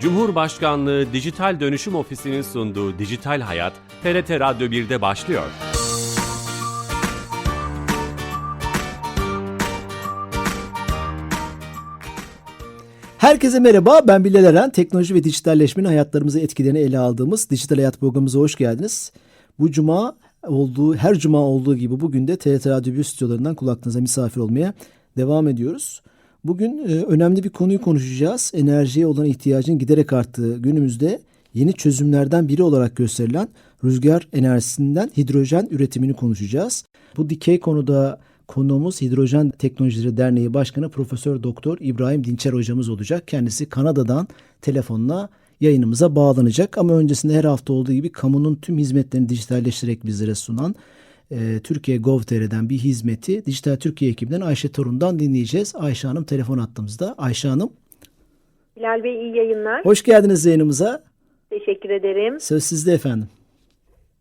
Cumhurbaşkanlığı Dijital Dönüşüm Ofisi'nin sunduğu Dijital Hayat, TRT Radyo 1'de başlıyor. Herkese merhaba, ben Bilal Eren. Teknoloji ve dijitalleşmenin hayatlarımızı etkilerini ele aldığımız Dijital Hayat programımıza hoş geldiniz. Bu cuma olduğu, her cuma olduğu gibi bugün de TRT Radyo 1 stüdyolarından kulaklarınıza misafir olmaya devam ediyoruz. Bugün e, önemli bir konuyu konuşacağız. Enerjiye olan ihtiyacın giderek arttığı günümüzde yeni çözümlerden biri olarak gösterilen rüzgar enerjisinden hidrojen üretimini konuşacağız. Bu dikey konuda konuğumuz Hidrojen Teknolojileri Derneği Başkanı Profesör Doktor İbrahim Dinçer hocamız olacak. Kendisi Kanada'dan telefonla yayınımıza bağlanacak ama öncesinde her hafta olduğu gibi kamunun tüm hizmetlerini dijitalleştirerek bizlere sunan e, Türkiye Gov.tr'den bir hizmeti Dijital Türkiye ekibinden Ayşe Torun'dan dinleyeceğiz. Ayşe Hanım telefon attığımızda. Ayşe Hanım. Bilal Bey iyi yayınlar. Hoş geldiniz yayınımıza. Teşekkür ederim. Söz sizde efendim.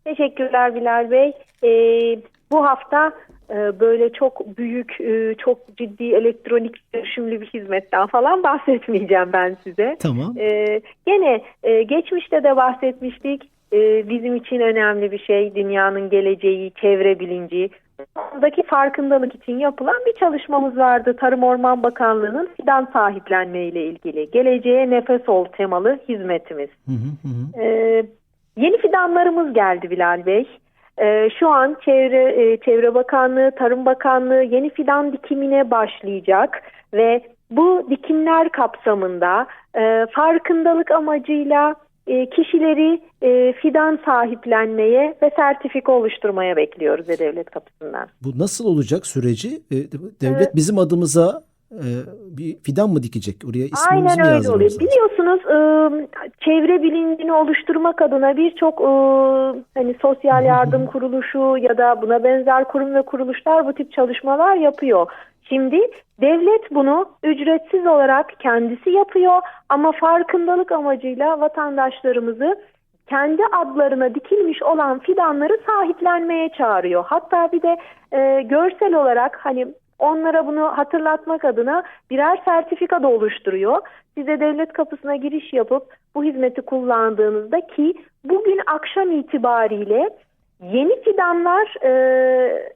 Teşekkürler Bilal Bey. Ee, bu hafta e, böyle çok büyük, e, çok ciddi elektronik dönüşümlü bir hizmetten falan bahsetmeyeceğim ben size. Tamam. Ee, gene e, geçmişte de bahsetmiştik. Ee, bizim için önemli bir şey dünyanın geleceği, çevre bilinci. Buradaki farkındalık için yapılan bir çalışmamız vardı. Tarım Orman Bakanlığı'nın fidan sahiplenme ile ilgili. Geleceğe nefes ol temalı hizmetimiz. Hı hı hı. Ee, yeni fidanlarımız geldi Bilal Bey. Ee, şu an Çevre e, Çevre Bakanlığı, Tarım Bakanlığı yeni fidan dikimine başlayacak ve bu dikimler kapsamında e, farkındalık amacıyla e, kişileri e, fidan sahiplenmeye ve sertifika oluşturmaya bekliyoruz devlet kapısından. Bu nasıl olacak süreci? E, devlet bizim adımıza e, bir fidan mı dikecek? Oraya ismimizi Aynen mi öyle oluyor. lazım? Biliyorsunuz e, çevre bilincini oluşturmak adına birçok e, hani sosyal yardım kuruluşu ya da buna benzer kurum ve kuruluşlar bu tip çalışmalar yapıyor. Şimdi devlet bunu ücretsiz olarak kendisi yapıyor ama farkındalık amacıyla vatandaşlarımızı kendi adlarına dikilmiş olan fidanları sahiplenmeye çağırıyor. Hatta bir de e, görsel olarak hani onlara bunu hatırlatmak adına birer sertifika da oluşturuyor. Size devlet kapısına giriş yapıp bu hizmeti kullandığınızda ki bugün akşam itibariyle yeni fidanlar e,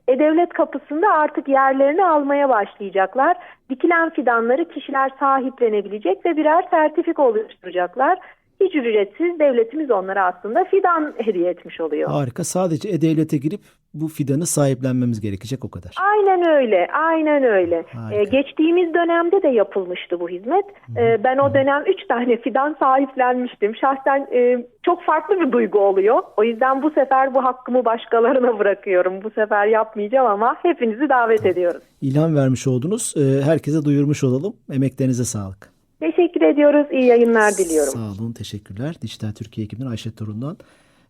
e-devlet kapısında artık yerlerini almaya başlayacaklar. Dikilen fidanları kişiler sahiplenebilecek ve birer sertifika oluşturacaklar. Hiç ücretsiz devletimiz onlara aslında fidan hediye etmiş oluyor. Harika. Sadece E-Devlet'e girip bu fidanı sahiplenmemiz gerekecek o kadar. Aynen öyle, aynen öyle. Harika. Ee, geçtiğimiz dönemde de yapılmıştı bu hizmet. Ee, ben o dönem üç tane fidan sahiplenmiştim. Şahsen e, çok farklı bir duygu oluyor. O yüzden bu sefer bu hakkımı başkalarına bırakıyorum. Bu sefer yapmayacağım ama hepinizi davet ediyoruz. İlham vermiş oldunuz. E, herkese duyurmuş olalım. Emeklerinize sağlık. Teşekkür ediyoruz. İyi yayınlar diliyorum. Sağ olun. Teşekkürler. Dijital Türkiye ekibinden Ayşe Torun'dan.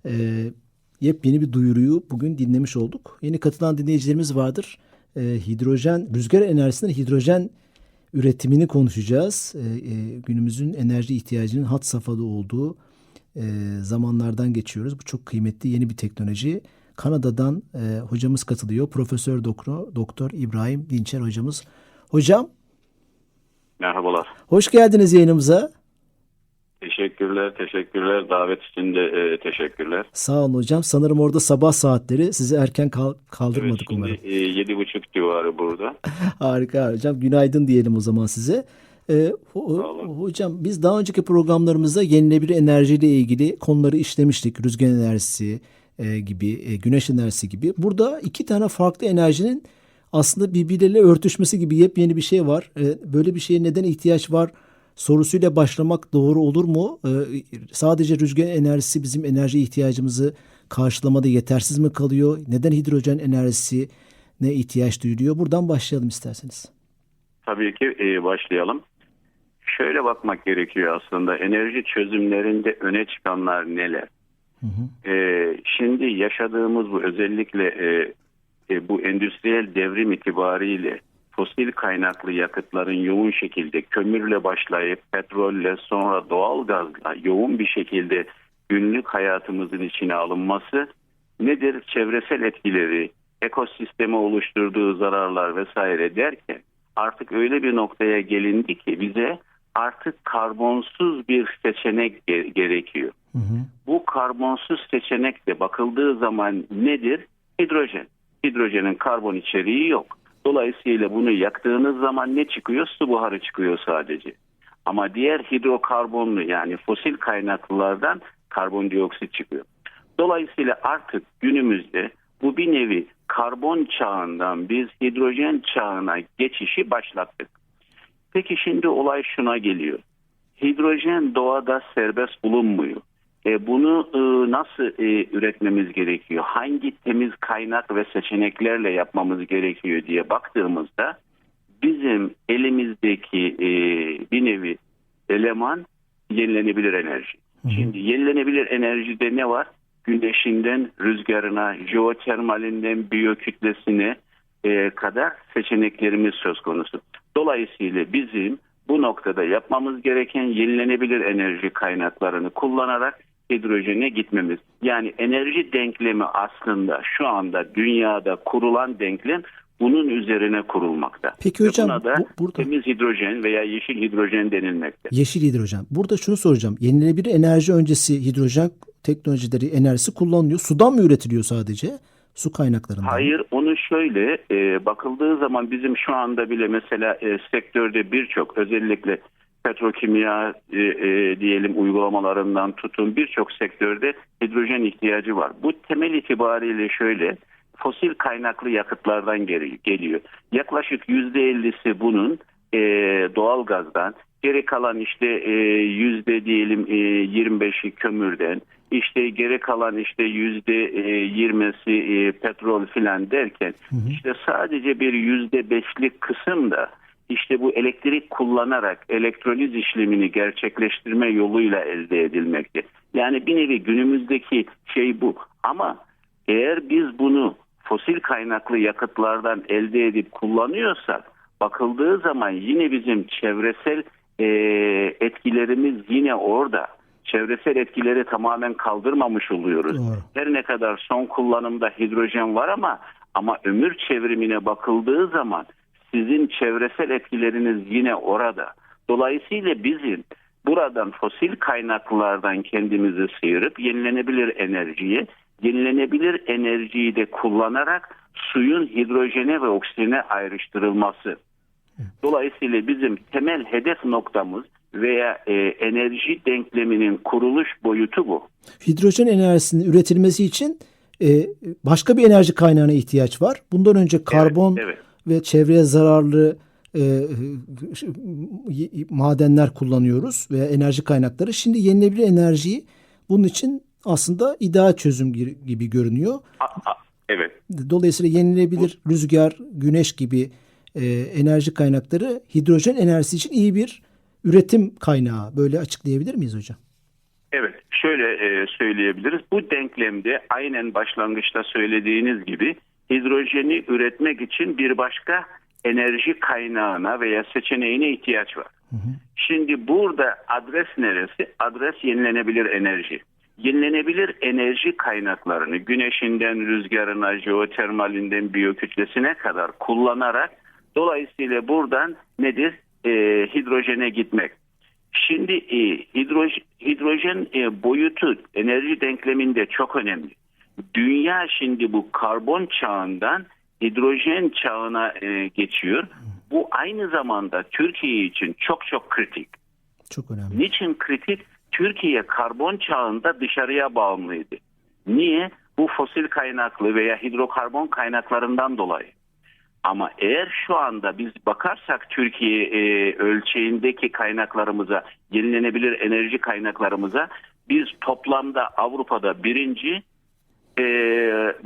E, yepyeni bir duyuruyu bugün dinlemiş olduk. Yeni katılan dinleyicilerimiz vardır. E, hidrojen, rüzgar enerjisinden hidrojen üretimini konuşacağız. E, e, günümüzün enerji ihtiyacının hat safhada olduğu e, zamanlardan geçiyoruz. Bu çok kıymetli yeni bir teknoloji. Kanada'dan e, hocamız katılıyor. Profesör Doktor, Doktor İbrahim Dinçer hocamız. Hocam Merhabalar. hoş geldiniz yayınımıza. Teşekkürler, teşekkürler. Davet için de e, teşekkürler. Sağ olun hocam. Sanırım orada sabah saatleri sizi erken kal- Evet, kaldırmadık şimdi umarım. e, yedi buçuk civarı burada. Harika hocam. Günaydın diyelim o zaman size. Ee, ho- hocam biz daha önceki programlarımızda yenilenebilir enerjiyle ilgili konuları işlemiştik. Rüzgar enerjisi e, gibi, e, güneş enerjisi gibi. Burada iki tane farklı enerjinin aslında birbirleriyle örtüşmesi gibi yepyeni bir şey var. E, böyle bir şeye neden ihtiyaç var sorusuyla başlamak doğru olur mu? E, sadece rüzgar enerjisi bizim enerji ihtiyacımızı karşılamada yetersiz mi kalıyor? Neden hidrojen enerjisi ne ihtiyaç duyuluyor? Buradan başlayalım isterseniz. Tabii ki e, başlayalım. Şöyle bakmak gerekiyor aslında. Enerji çözümlerinde öne çıkanlar neler? E, şimdi yaşadığımız bu özellikle e, e, bu endüstriyel devrim itibariyle fosil kaynaklı yakıtların yoğun şekilde kömürle başlayıp petrolle sonra doğal gazla yoğun bir şekilde günlük hayatımızın içine alınması nedir? Çevresel etkileri, ekosisteme oluşturduğu zararlar vesaire derken artık öyle bir noktaya gelindi ki bize artık karbonsuz bir seçenek ge- gerekiyor. Hı hı. Bu karbonsuz seçenek de bakıldığı zaman nedir? Hidrojen. Hidrojenin karbon içeriği yok. Dolayısıyla bunu yaktığınız zaman ne çıkıyor? Su buharı çıkıyor sadece. Ama diğer hidrokarbonlu yani fosil kaynaklılardan karbondioksit çıkıyor. Dolayısıyla artık günümüzde bu bir nevi karbon çağından biz hidrojen çağına geçişi başlattık. Peki şimdi olay şuna geliyor. Hidrojen doğada serbest bulunmuyor. E, bunu e, nasıl e, üretmemiz gerekiyor? Hangi temiz kaynak ve seçeneklerle yapmamız gerekiyor diye baktığımızda bizim elimizdeki e, bir nevi eleman yenilenebilir enerji. Şimdi yenilenebilir enerjide ne var? Güneşinden rüzgarına, jeotermalinden biyokütlesine e, kadar seçeneklerimiz söz konusu. Dolayısıyla bizim bu noktada yapmamız gereken yenilenebilir enerji kaynaklarını kullanarak hidrojene gitmemiz. Yani enerji denklemi aslında şu anda dünyada kurulan denklem bunun üzerine kurulmakta. Peki Ve hocam, buna da bu- burada- temiz hidrojen veya yeşil hidrojen denilmekte. Yeşil hidrojen. Burada şunu soracağım. Yenilenebilir enerji öncesi hidrojen teknolojileri enerjisi kullanılıyor. Sudan mı üretiliyor sadece? Su kaynaklarından. Hayır onu şöyle e, bakıldığı zaman bizim şu anda bile mesela e, sektörde birçok özellikle petrokimya e, e, diyelim uygulamalarından tutun birçok sektörde hidrojen ihtiyacı var. Bu temel itibariyle şöyle fosil kaynaklı yakıtlardan geliyor. Yaklaşık %50'si bunun e, doğal gazdan geri kalan işte e, yüzde diyelim e, 25'i kömürden işte geri kalan işte yüzde e, 20'si e, petrol filan derken işte sadece bir yüzde beşlik kısım da işte bu elektrik kullanarak elektroliz işlemini gerçekleştirme yoluyla elde edilmekte. Yani bir nevi günümüzdeki şey bu. Ama eğer biz bunu fosil kaynaklı yakıtlardan elde edip kullanıyorsak bakıldığı zaman yine bizim çevresel e, etkilerimiz yine orada. Çevresel etkileri tamamen kaldırmamış oluyoruz. Doğru. Her ne kadar son kullanımda hidrojen var ama ama ömür çevrimine bakıldığı zaman sizin çevresel etkileriniz yine orada. Dolayısıyla bizim buradan fosil kaynaklardan kendimizi sıyırıp yenilenebilir enerjiye, yenilenebilir enerjiyi de kullanarak suyun hidrojene ve oksijene ayrıştırılması. Dolayısıyla bizim temel hedef noktamız veya e, enerji denkleminin kuruluş boyutu bu. Hidrojen enerjisinin üretilmesi için e, başka bir enerji kaynağına ihtiyaç var. Bundan önce karbon evet. Ve çevreye zararlı e, y- madenler kullanıyoruz veya enerji kaynakları. Şimdi yenilenebilir enerjiyi bunun için aslında ideal çözüm gi- gibi görünüyor. Evet. Dolayısıyla yenilenebilir rüzgar, güneş gibi e, enerji kaynakları hidrojen enerjisi için iyi bir üretim kaynağı. Böyle açıklayabilir miyiz hocam? Evet, şöyle e, söyleyebiliriz. Bu denklemde aynen başlangıçta söylediğiniz gibi hidrojeni üretmek için bir başka enerji kaynağına veya seçeneğine ihtiyaç var. Şimdi burada adres neresi? Adres yenilenebilir enerji. Yenilenebilir enerji kaynaklarını güneşinden rüzgarına, jeotermalinden biyokütlesine kadar kullanarak dolayısıyla buradan nedir? E, hidrojene gitmek. Şimdi e, hidroj- hidrojen e, boyutu enerji denkleminde çok önemli. Dünya şimdi bu karbon çağından hidrojen çağına e, geçiyor. Bu aynı zamanda Türkiye için çok çok kritik. Çok önemli. Niçin kritik? Türkiye karbon çağında dışarıya bağımlıydı. Niye? Bu fosil kaynaklı veya hidrokarbon kaynaklarından dolayı. Ama eğer şu anda biz bakarsak Türkiye e, ölçeğindeki kaynaklarımıza, yenilenebilir enerji kaynaklarımıza biz toplamda Avrupa'da birinci e,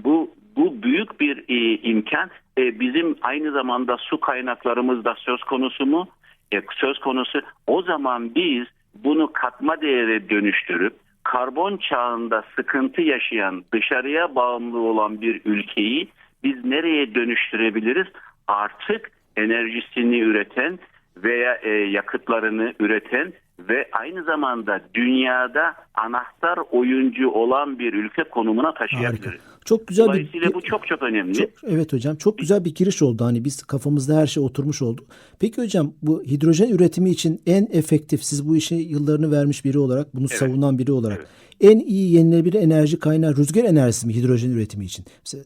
bu bu büyük bir e, imkan. E, bizim aynı zamanda su kaynaklarımız da söz konusu mu? E, söz konusu. O zaman biz bunu katma değere dönüştürüp karbon çağında sıkıntı yaşayan, dışarıya bağımlı olan bir ülkeyi biz nereye dönüştürebiliriz? Artık enerjisini üreten veya e, yakıtlarını üreten ve aynı zamanda dünyada anahtar oyuncu olan bir ülke konumuna taşıyabiliriz. Çok güzel bir Dolayısıyla bu çok çok önemli. Çok, evet hocam çok güzel bir giriş oldu. Hani biz kafamızda her şey oturmuş oldu. Peki hocam bu hidrojen üretimi için en efektif siz bu işe yıllarını vermiş biri olarak bunu savunan biri olarak en iyi yenilenebilir enerji kaynağı rüzgar enerjisi mi hidrojen üretimi için? Mesela,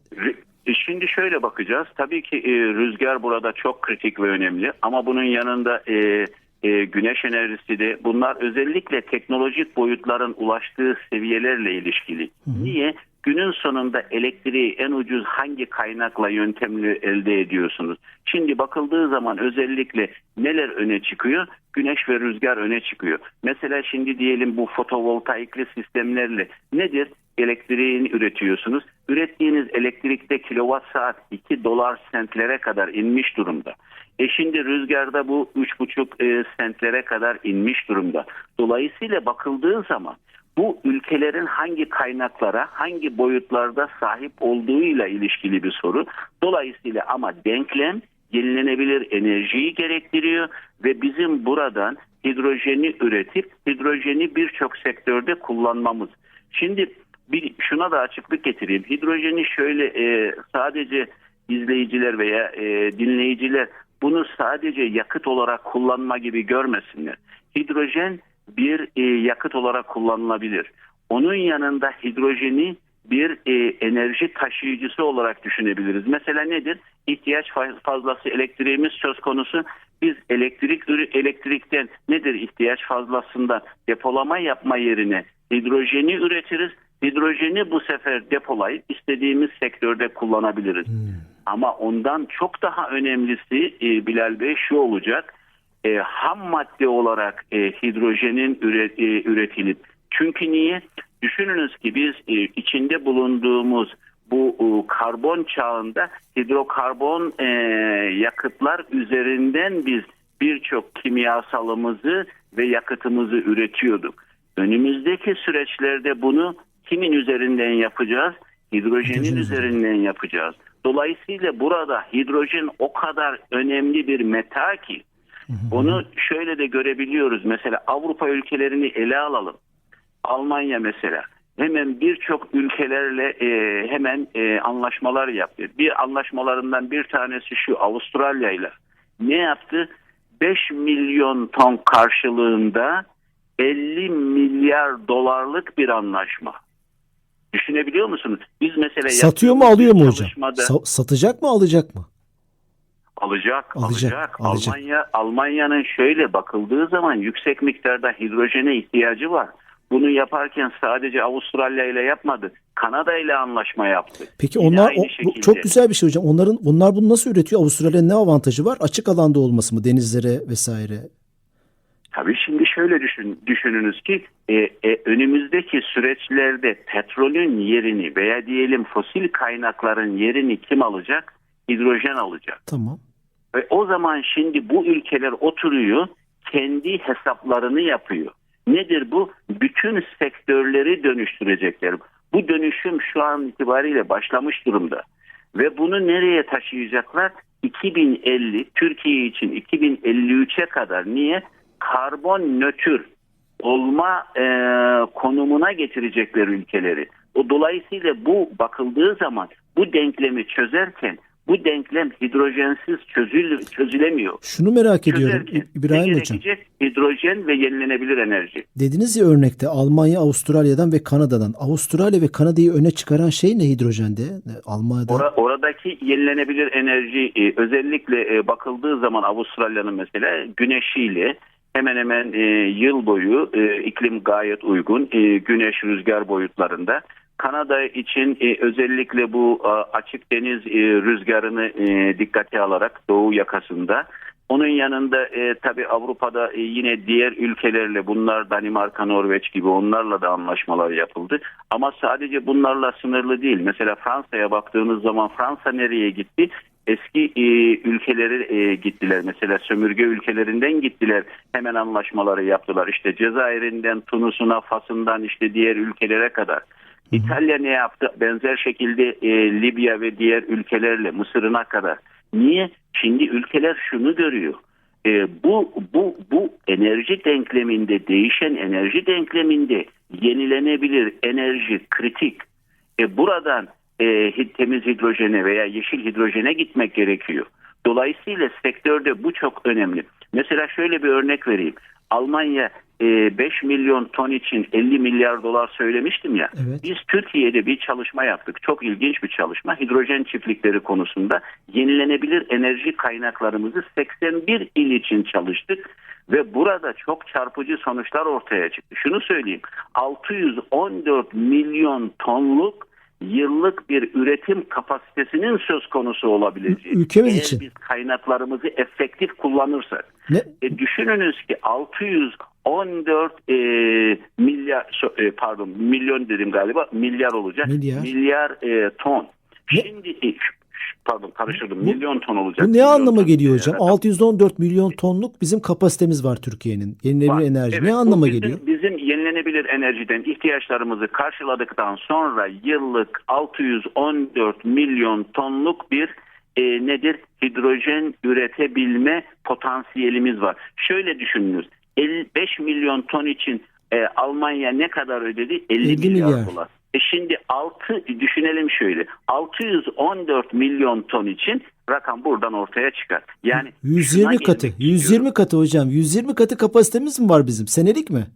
e, Şimdi şöyle bakacağız. Tabii ki e, rüzgar burada çok kritik ve önemli ama bunun yanında e, e, güneş enerjisi de bunlar özellikle teknolojik boyutların ulaştığı seviyelerle ilişkili. Niye? Günün sonunda elektriği en ucuz hangi kaynakla yöntemli elde ediyorsunuz? Şimdi bakıldığı zaman özellikle neler öne çıkıyor? Güneş ve rüzgar öne çıkıyor. Mesela şimdi diyelim bu fotovoltaikli sistemlerle nedir? Elektriğini üretiyorsunuz. Ürettiğiniz elektrikte kilowatt saat 2 dolar sentlere kadar inmiş durumda. E şimdi rüzgarda bu 3,5 e, sentlere kadar inmiş durumda. Dolayısıyla bakıldığı zaman bu ülkelerin hangi kaynaklara, hangi boyutlarda sahip olduğuyla ilişkili bir soru. Dolayısıyla ama denklem yenilenebilir enerjiyi gerektiriyor ve bizim buradan hidrojeni üretip hidrojeni birçok sektörde kullanmamız. Şimdi bir şuna da açıklık getireyim. Hidrojeni şöyle e, sadece izleyiciler veya e, dinleyiciler bunu sadece yakıt olarak kullanma gibi görmesinler. Hidrojen bir e, yakıt olarak kullanılabilir. Onun yanında hidrojeni bir e, enerji taşıyıcısı olarak düşünebiliriz. Mesela nedir? İhtiyaç fa- fazlası elektriğimiz söz konusu. Biz elektrik elektrikten nedir ihtiyaç fazlasında depolama yapma yerine hidrojeni üretiriz. Hidrojeni bu sefer depolayıp istediğimiz sektörde kullanabiliriz. Ama ondan çok daha önemlisi e, Bilal Bey şu olacak. E, ham madde olarak e, hidrojenin üret, e, üretilip çünkü niye? Düşününüz ki biz e, içinde bulunduğumuz bu e, karbon çağında hidrokarbon e, yakıtlar üzerinden biz birçok kimyasalımızı ve yakıtımızı üretiyorduk. Önümüzdeki süreçlerde bunu kimin üzerinden yapacağız? Hidrojenin Hidrojen üzerinden yapacağız. Dolayısıyla burada hidrojen o kadar önemli bir meta ki onu şöyle de görebiliyoruz. Mesela Avrupa ülkelerini ele alalım. Almanya mesela hemen birçok ülkelerle e, hemen e, anlaşmalar yaptı. Bir anlaşmalarından bir tanesi şu Avustralya ile. Ne yaptı? 5 milyon ton karşılığında 50 milyar dolarlık bir anlaşma. Düşünebiliyor musunuz? Biz mesela satıyor mu alıyor mu hocam? Sa- satacak mı alacak mı? Alacak, Alacak, alacak. Almanya Almanya'nın şöyle bakıldığı zaman yüksek miktarda hidrojene ihtiyacı var. Bunu yaparken sadece Avustralya ile yapmadı. Kanada ile anlaşma yaptı. Peki Yine onlar o- şekilde. çok güzel bir şey hocam. Onların onlar bunu nasıl üretiyor? Avustralya'nın ne avantajı var? Açık alanda olması mı? Denizlere vesaire. Tabii şimdi şöyle düşün, düşününüz ki e, e, önümüzdeki süreçlerde petrolün yerini veya diyelim fosil kaynakların yerini kim alacak? Hidrojen alacak. Tamam. Ve o zaman şimdi bu ülkeler oturuyor, kendi hesaplarını yapıyor. Nedir bu? Bütün sektörleri dönüştürecekler. Bu dönüşüm şu an itibariyle başlamış durumda. Ve bunu nereye taşıyacaklar? 2050, Türkiye için 2053'e kadar. Niye? Karbon nötr olma e, konumuna getirecekler ülkeleri. O dolayısıyla bu bakıldığı zaman bu denklemi çözerken bu denklem hidrojensiz çözül, çözülemiyor. Şunu merak ediyorum Çözerken İbrahim hocam. Hidrojen ve yenilenebilir enerji. Dediniz ya örnekte Almanya, Avustralya'dan ve Kanada'dan. Avustralya ve Kanada'yı öne çıkaran şey ne hidrojende? Almanya'da. Ora- oradaki yenilenebilir enerji e, özellikle e, bakıldığı zaman Avustralya'nın mesela güneşiyle hemen hemen e, yıl boyu e, iklim gayet uygun e, güneş rüzgar boyutlarında. Kanada için e, özellikle bu a, açık deniz e, rüzgarını e, dikkate alarak doğu yakasında. Onun yanında e, tabi Avrupa'da e, yine diğer ülkelerle bunlar Danimarka, Norveç gibi onlarla da anlaşmalar yapıldı. Ama sadece bunlarla sınırlı değil. Mesela Fransa'ya baktığınız zaman Fransa nereye gitti? Eski e, ülkeleri e, gittiler. Mesela sömürge ülkelerinden gittiler. Hemen anlaşmaları yaptılar. İşte Cezayir'inden, Tunus'una, Fas'ından işte diğer ülkelere kadar. İtalya ne yaptı? Benzer şekilde e, Libya ve diğer ülkelerle Mısır'ına kadar. Niye? Şimdi ülkeler şunu görüyor. E, bu bu bu enerji denkleminde değişen enerji denkleminde yenilenebilir enerji kritik. E, buradan e, temiz hidrojene veya yeşil hidrojene gitmek gerekiyor. Dolayısıyla sektörde bu çok önemli. Mesela şöyle bir örnek vereyim. Almanya e, 5 milyon ton için 50 milyar dolar söylemiştim ya. Evet. Biz Türkiye'de bir çalışma yaptık. Çok ilginç bir çalışma. Hidrojen çiftlikleri konusunda yenilenebilir enerji kaynaklarımızı 81 il için çalıştık ve burada çok çarpıcı sonuçlar ortaya çıktı. Şunu söyleyeyim. 614 milyon tonluk yıllık bir üretim kapasitesinin söz konusu olabileceği. Ülkemiz Eğer için. biz kaynaklarımızı efektif kullanırsak. Ne? E, düşününüz ki 614 e, milyar e, pardon milyon dedim galiba milyar olacak. Milyar. Milyar, e, ton. Ne? Şimdi pardon karıştırdım. Milyon ton olacak. Bu ne Milyon anlama ton. geliyor hocam? rakam. 614 milyon tonluk bizim kapasitemiz var Türkiye'nin. Yenilenebilir Var. enerji. Evet, ne anlama bizim, geliyor? Bizim yenilenebilir enerjiden ihtiyaçlarımızı karşıladıktan sonra yıllık 614 milyon tonluk bir e, nedir? Hidrojen üretebilme potansiyelimiz var. Şöyle düşününüz. 55 milyon ton için e, Almanya ne kadar ödedi? 50, 50 milyar, milyar. dolar. E şimdi 6 düşünelim şöyle. 614 milyon ton için rakam buradan ortaya çıkar. Yani şuna 120 katı. gelmek 120 istiyorum. katı hocam. 120 katı kapasitemiz mi var bizim? Senelik mi?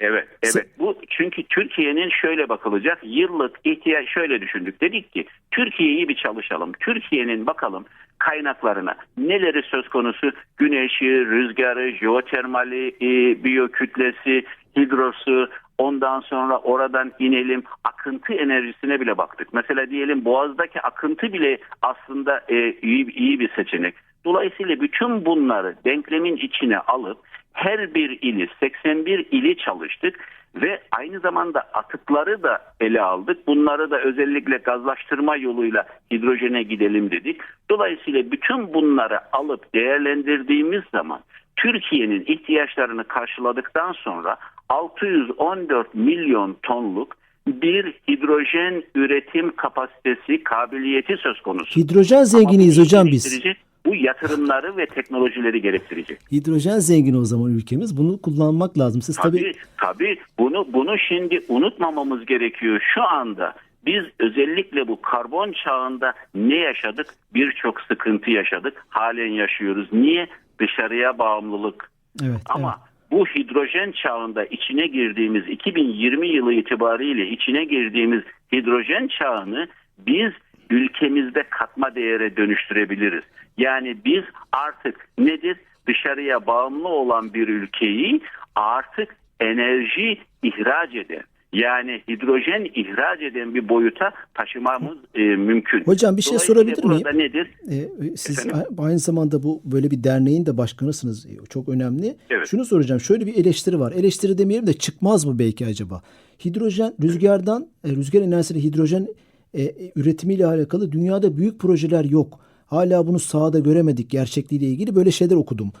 Evet, evet. Bu çünkü Türkiye'nin şöyle bakılacak yıllık ihtiyaç şöyle düşündük. Dedik ki Türkiye'yi bir çalışalım. Türkiye'nin bakalım kaynaklarına neleri söz konusu? Güneşi, rüzgarı, jeotermali, e, biyokütlesi, hidrosu, ondan sonra oradan inelim akıntı enerjisine bile baktık. Mesela diyelim Boğaz'daki akıntı bile aslında e, iyi, iyi bir seçenek. Dolayısıyla bütün bunları denklemin içine alıp her bir ili 81 ili çalıştık ve aynı zamanda atıkları da ele aldık. Bunları da özellikle gazlaştırma yoluyla hidrojene gidelim dedik. Dolayısıyla bütün bunları alıp değerlendirdiğimiz zaman Türkiye'nin ihtiyaçlarını karşıladıktan sonra 614 milyon tonluk bir hidrojen üretim kapasitesi, kabiliyeti söz konusu. Hidrojen zenginiyiz hocam biz. Bu yatırımları ve teknolojileri gerektirecek. Hidrojen zengini o zaman ülkemiz. Bunu kullanmak lazım. Siz tabii, Tabii tabii bunu bunu şimdi unutmamamız gerekiyor. Şu anda biz özellikle bu karbon çağında ne yaşadık? Birçok sıkıntı yaşadık. Halen yaşıyoruz. Niye? Dışarıya bağımlılık. evet, Ama bu hidrojen çağında içine girdiğimiz 2020 yılı itibariyle içine girdiğimiz hidrojen çağını biz ülkemizde katma değere dönüştürebiliriz. Yani biz artık nedir? Dışarıya bağımlı olan bir ülkeyi artık enerji ihraç eden yani hidrojen ihraç eden bir boyuta taşımamız e, mümkün. Hocam bir şey sorabilir miyim? burada nedir? Ee, siz Efendim? aynı zamanda bu böyle bir derneğin de başkanısınız. Ee, Çok önemli. Evet. Şunu soracağım. Şöyle bir eleştiri var. Eleştiri demeyelim de çıkmaz mı belki acaba? Hidrojen rüzgardan e, rüzgar enerjisiyle hidrojen e, e, üretimiyle alakalı dünyada büyük projeler yok. Hala bunu sahada göremedik gerçekliğiyle ilgili böyle şeyler okudum.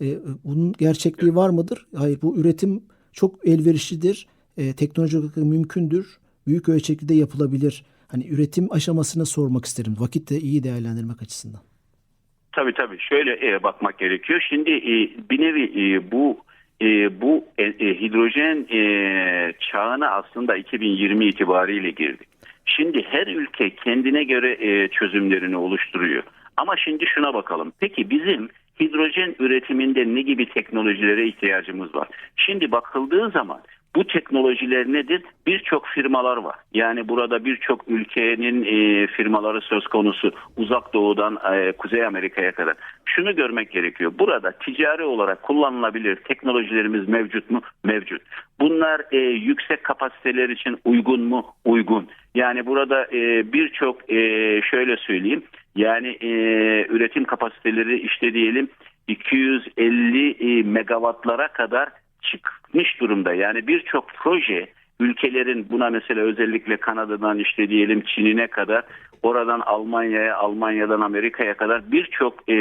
E, e, bunun gerçekliği var mıdır? Hayır bu üretim çok elverişlidir. E, teknolojik olarak mümkündür. Büyük ölçekli de yapılabilir. Hani üretim aşamasına sormak isterim. Vakit de iyi değerlendirmek açısından. Tabii tabii. Şöyle e, bakmak gerekiyor. Şimdi e, bir nevi e, bu e, bu e, e, hidrojen e, çağına aslında 2020 itibariyle girdik. Şimdi her ülke kendine göre e, çözümlerini oluşturuyor. Ama şimdi şuna bakalım. Peki bizim hidrojen üretiminde ne gibi teknolojilere ihtiyacımız var? Şimdi bakıldığı zaman bu teknolojiler nedir? Birçok firmalar var. Yani burada birçok ülkenin e, firmaları söz konusu. Uzak Doğu'dan e, Kuzey Amerika'ya kadar. Şunu görmek gerekiyor. Burada ticari olarak kullanılabilir teknolojilerimiz mevcut mu? Mevcut. Bunlar e, yüksek kapasiteler için uygun mu? Uygun. Yani burada e, birçok e, şöyle söyleyeyim. Yani e, üretim kapasiteleri işte diyelim 250 e, megawattlara kadar çıkmış durumda. Yani birçok proje ülkelerin buna mesela özellikle Kanada'dan işte diyelim Çin'ine kadar oradan Almanya'ya, Almanya'dan Amerika'ya kadar birçok e,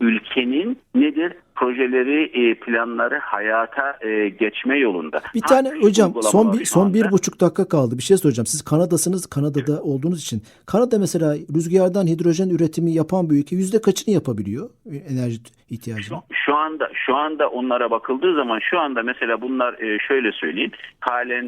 ülkenin nedir? Projeleri, e, planları hayata e, geçme yolunda. Bir Ha, tane şu hocam son bir şu son bir buçuk dakika kaldı. Bir şey soracağım. Siz Kanada'sınız. Kanada'da olduğunuz için. Kanada mesela rüzgardan hidrojen üretimi yapan bir ülke. Yüzde kaçını yapabiliyor e, enerji ihtiyacını? Şu anda şu anda onlara bakıldığı zaman şu anda mesela bunlar şöyle söyleyeyim halen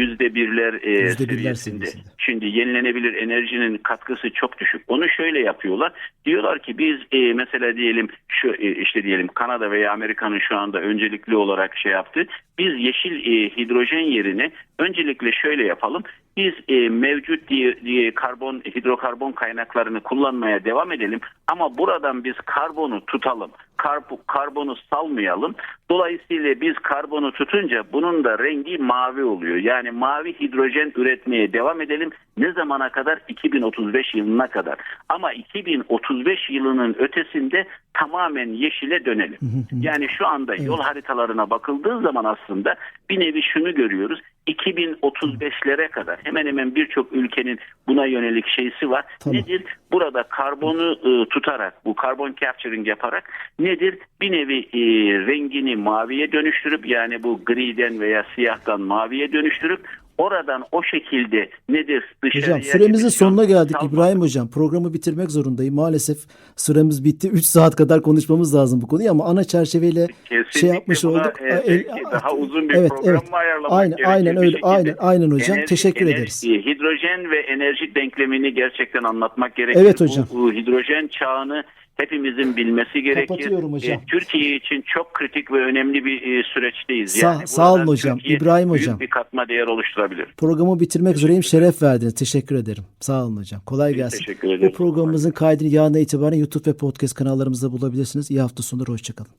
yüzde birler seviyesinde. seviyesinde. Şimdi yenilenebilir enerjinin katkısı çok düşük. Onu şöyle yapıyorlar. Diyorlar ki biz mesela diyelim şu işte diyelim Kanada veya Amerika'nın şu anda öncelikli olarak şey yaptı. Biz yeşil e, hidrojen yerine öncelikle şöyle yapalım. Biz e, mevcut diye, diye karbon hidrokarbon kaynaklarını kullanmaya devam edelim ama buradan biz karbonu tutalım. Kar- karbonu salmayalım. Dolayısıyla biz karbonu tutunca bunun da rengi mavi oluyor. Yani mavi hidrojen üretmeye devam edelim. Ne zamana kadar? 2035 yılına kadar. Ama 2035 yılının ötesinde tamamen yeşile dönelim. Yani şu anda yol haritalarına bakıldığı zaman aslında bir nevi şunu görüyoruz. 2035'lere kadar hemen hemen birçok ülkenin buna yönelik şeysi var. Tamam. Nedir? Burada karbonu e, tutarak, bu karbon capturing yaparak nedir? Bir nevi e, rengini maviye dönüştürüp yani bu griden veya siyahtan maviye dönüştürüp oradan o şekilde nedir? Dışarıya Hocam süremizin sonuna geldik salmak. İbrahim hocam. Programı bitirmek zorundayım. Maalesef süremiz bitti. 3 saat kadar konuşmamız lazım bu konuyu ama ana çerçeveyle Kesinlikle şey yapmış buna, olduk. e, El- daha uzun bir evet, program evet. ayarlamak Aynen, gerekiyor aynen öyle. şekilde? Aynen, aynen hocam. Enerji- Teşekkür enerji- ederiz. Hidrojen ve enerji denklemini gerçekten anlatmak gerekir. Evet hocam. Bu, bu hidrojen çağını hepimizin bilmesi gerekir. Kapatıyorum hocam. E, Türkiye için çok kritik ve önemli bir e, süreçteyiz. Sağ- Yani sağ olun hocam. Türkiye İbrahim büyük hocam. bir katma değer oluşturabilir. Programı bitirmek üzereyim. Şeref verdiniz. Teşekkür ederim. Sağ olun hocam. Kolay gelsin. teşekkür ederiz. Bu programımızın kaydını yarına itibaren YouTube ve podcast kanallarımızda bulabilirsiniz. İyi hafta sonları. Hoşçakalın.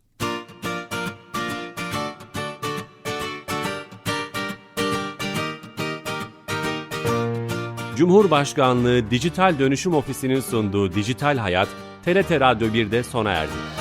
Cumhurbaşkanlığı Dijital Dönüşüm Ofisi'nin sunduğu Dijital Hayat, TRT Radyo 1'de sona erdi.